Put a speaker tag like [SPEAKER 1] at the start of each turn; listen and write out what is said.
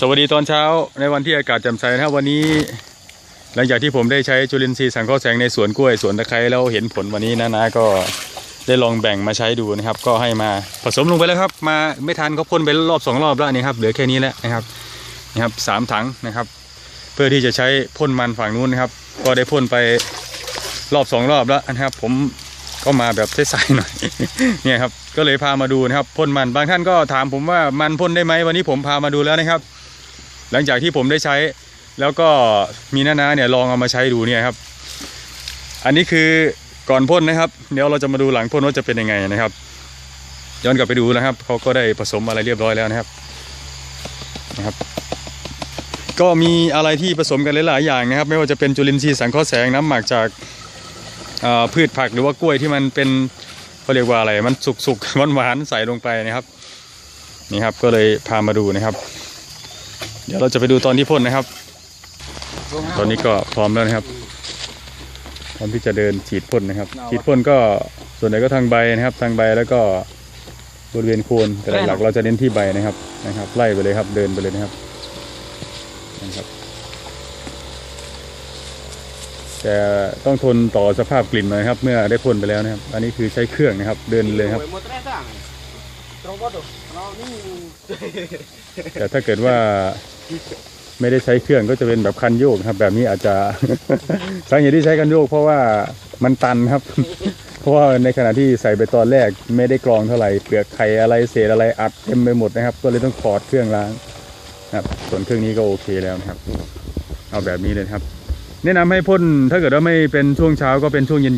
[SPEAKER 1] สวัสดีตอนเช้าในวันที่อากาศแจ่มใสนะครับวันนี้ หลังจากที่ผมได้ใช้จุลินทรีย์สังเคราะห์แสงในสวนกล้วยสวนตะไคร้แล้วเห็นผลวันนี้นะนะก็ได้ลองแบ่งมาใช้ดูนะครับ ก็ให้มาผสมลงไปแล้วครับ มาไม่ทันเขาพ่นไปรอบสองรอบแล้วนี่ครับเหลือแค่นี้แล้วนะครับนะครับสามถังนะครับ เพื่อที่จะใช้พ่นมันฝั่งนู้นนะครับ ก็ได้พ่นไปรอบสองรอบแล้วนะครับ ผมก็มาแบบใสๆหน่อยเนี่ยครับก็เลยพามาดูนะครับพ่นมันบางท่านก็ถามผมว่ามันพ่นได้ไหมวันนี้ผมพามาดูแล้วนะครับ หลังจากที่ผมได้ใช้ แล้วก็มีน้านาเนี่ยลองเอามาใช้ดูเนี่ยครับ อันนี้คือก่อนพ่นนะครับ เดี๋ยวเราจะมาดูหลังพ่นว่าจะเป็นยังไงนะครับ ย้อนกลับไปดูนะครับเขาก็ได้ผสมอะไรเรียบร้อยแล้วนะครับนะครับ ก็มีอะไรที่ผสมกันหลายๆอย่างนะครับ ไม่ว่าจะเป็นจุลินทรีย์สังเคราะห์แสงน้ำหมักจากพืชผักหรือว่ากล้วยที่มันเป็นเขาเรียกว่าอะไรมันสุกๆหวานๆใส่ลงไปนะครับนี่ครับก็เลยพามาดูนะครับ เดี๋ยวเราจะไปดูตอนที่พ่นนะครับ ตอนนี้ก็พร้อมแล้วนะครับ พร้อมที่จะเดินฉีดพ่นนะครับ ฉีดพ่นก็ส่วนใหญ่ก็ทางใบนะครับ ทางใบแล้วก็บริเวณโคนแต่หลักๆเราจะเน้นที่ใบนะครับนะครับ ไล่ไปเลยครับเดินไปเลยนะครับนะครับ แต่ต้องทนต่อสภาพกลิ่นหน่อยครับ เมื่อได้พ่นไปแล้วนะครับ อันนี้คือใช้เครื่องนะครับ เดินเลยครับ แต่ถ้าเกิดว่าไม่ได้ใช้เครื่องก็จะเป็นแบบคันโยกครับ แบบนี้อาจจะ สาเหตุที่ใช้คันโยก เพราะว่ามันตันครับ เพราะว่าในขณะที่ใส่ไปตอนแรกไม่ได้กรองเท่าไหร่เปลือกไข่อะไรเศษอะไรอัดเต็มไปหมดนะครับ ก็เลยต้องถอดเครื่องล้างนะครับ ส่วนเครื่องนี้ก็โอเคแล้วนะครับ เอาแบบนี้เลยครับ แนะนำให้พ่นถ้าเกิดว่าไม่เป็นช่วงเช้าก็เป็นช่วงเย็น